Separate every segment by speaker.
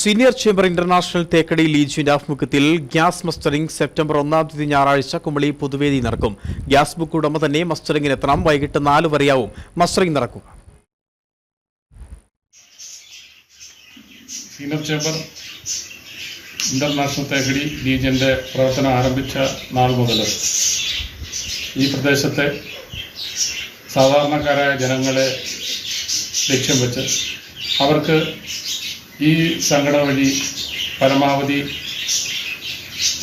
Speaker 1: Senior chamber international Thekkady ലീജിന്റെ ആഭിമുഖ്യത്തിൽ gas mustering September ഒന്നാം തീയതി ഞായറാഴ്ച കുമളി പൊതുവേദി നടക്കും. ഗ്യാസ് ബുക്ക് ഉടമ തന്നെ മസ്റ്ററിംഗിന് എത്തണം. വൈകിട്ട് നാല് വരെയാവും മസ്റ്ററിംഗ് നടക്കുക.
Speaker 2: സീനിയർ ചേംബർ ഇന്റർനാഷണൽ തേക്കടി ലീജിയന്റെ പ്രവർത്തനം ആരംഭിച്ച നാൾ മുതൽ ഈ പ്രദേശത്തെ സാധാരണക്കാരായ ജനങ്ങളെ ലക്ഷ്യം വെച്ച് അവർക്ക് ഈ സംഘടന വഴി പരമാവധി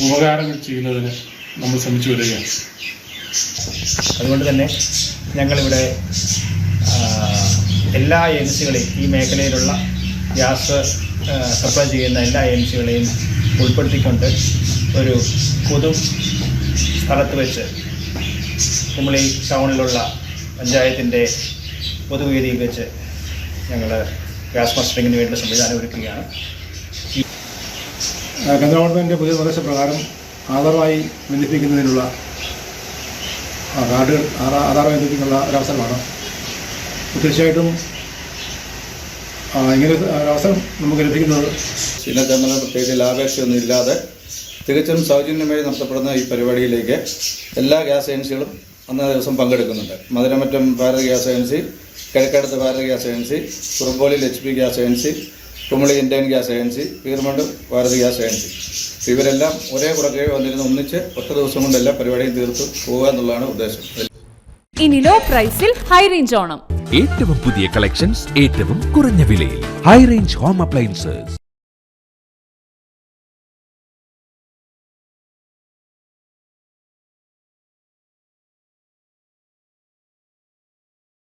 Speaker 2: ഉപകാരങ്ങൾ ചെയ്യുന്നതിന് നമ്മൾ ശ്രമിച്ചു വരികയാണ്.
Speaker 3: അതുകൊണ്ട് തന്നെ ഞങ്ങളിവിടെ എല്ലാ ഏജൻസികളെയും ഈ മേഖലയിലുള്ള ഗ്യാസ് സപ്ലൈ ചെയ്യുന്ന എല്ലാ ഏജൻസികളെയും ഉൾപ്പെടുത്തിക്കൊണ്ട് ഒരു പൊതു സ്ഥലത്ത് വെച്ച് കുമളി ടൗണിലുള്ള പഞ്ചായത്തിന്റെ പൊതുവേദിയിൽ വെച്ച് ഞങ്ങൾ ഗ്യാസ് മസ്റ്ററിങ്ങിന് വേണ്ടി സംവിധാനം ഒരുക്കുകയാണ്.
Speaker 4: കേന്ദ്ര ഗവൺമെന്റിന്റെ പുതിയ നിർദ്ദേശപ്രകാരം ആധാറുമായി ബന്ധിപ്പിക്കുന്നതിനുള്ള ആ, കാർഡുകൾ ആധാർ ആധാർ ബന്ധിപ്പിക്കുന്ന ഒരവസരമാണ് തീർച്ചയായിട്ടും ഇങ്ങനെ ഒരു അവസരം നമുക്ക് ലഭിക്കുന്നത്
Speaker 5: ഇതിനകത്ത് നമ്മൾ പ്രത്യേകിച്ച് ലാഭേക്ഷയൊന്നും ഇല്ലാതെ തികച്ചും സൗജന്യമായി നടത്തപ്പെടുന്ന ഈ പരിപാടിയിലേക്ക് എല്ലാ ഗ്യാസ് ഏജൻസികളും അന്നേ ദിവസം പങ്കെടുക്കുന്നുണ്ട്. മധുരമറ്റം ഭാരത് ഗ്യാസ് ഏജൻസി കിഴക്കടത്ത് Bharat gas agency കുറുമ്പോളിൽ H P gas agency Kumily Indian gas agency Peermade Bharat gas agency. ഇവരെല്ലാം ഒരേ കുടക്കീഴിൽ വന്നിരുന്ന് ഒന്നിച്ച് ഒറ്റ ദിവസം കൊണ്ട് എല്ലാ പരിപാടിയും തീർത്ത് പോവുക എന്നുള്ളതാണ് ഉദ്ദേശം.
Speaker 6: ഇനി ലോ പ്രൈസിൽ ഹൈ റേഞ്ച് ഓണം.
Speaker 7: ഏറ്റവും പുതിയ കളക്ഷൻസ് ഏറ്റവും കുറഞ്ഞ വിലയിൽ. High range home appliances.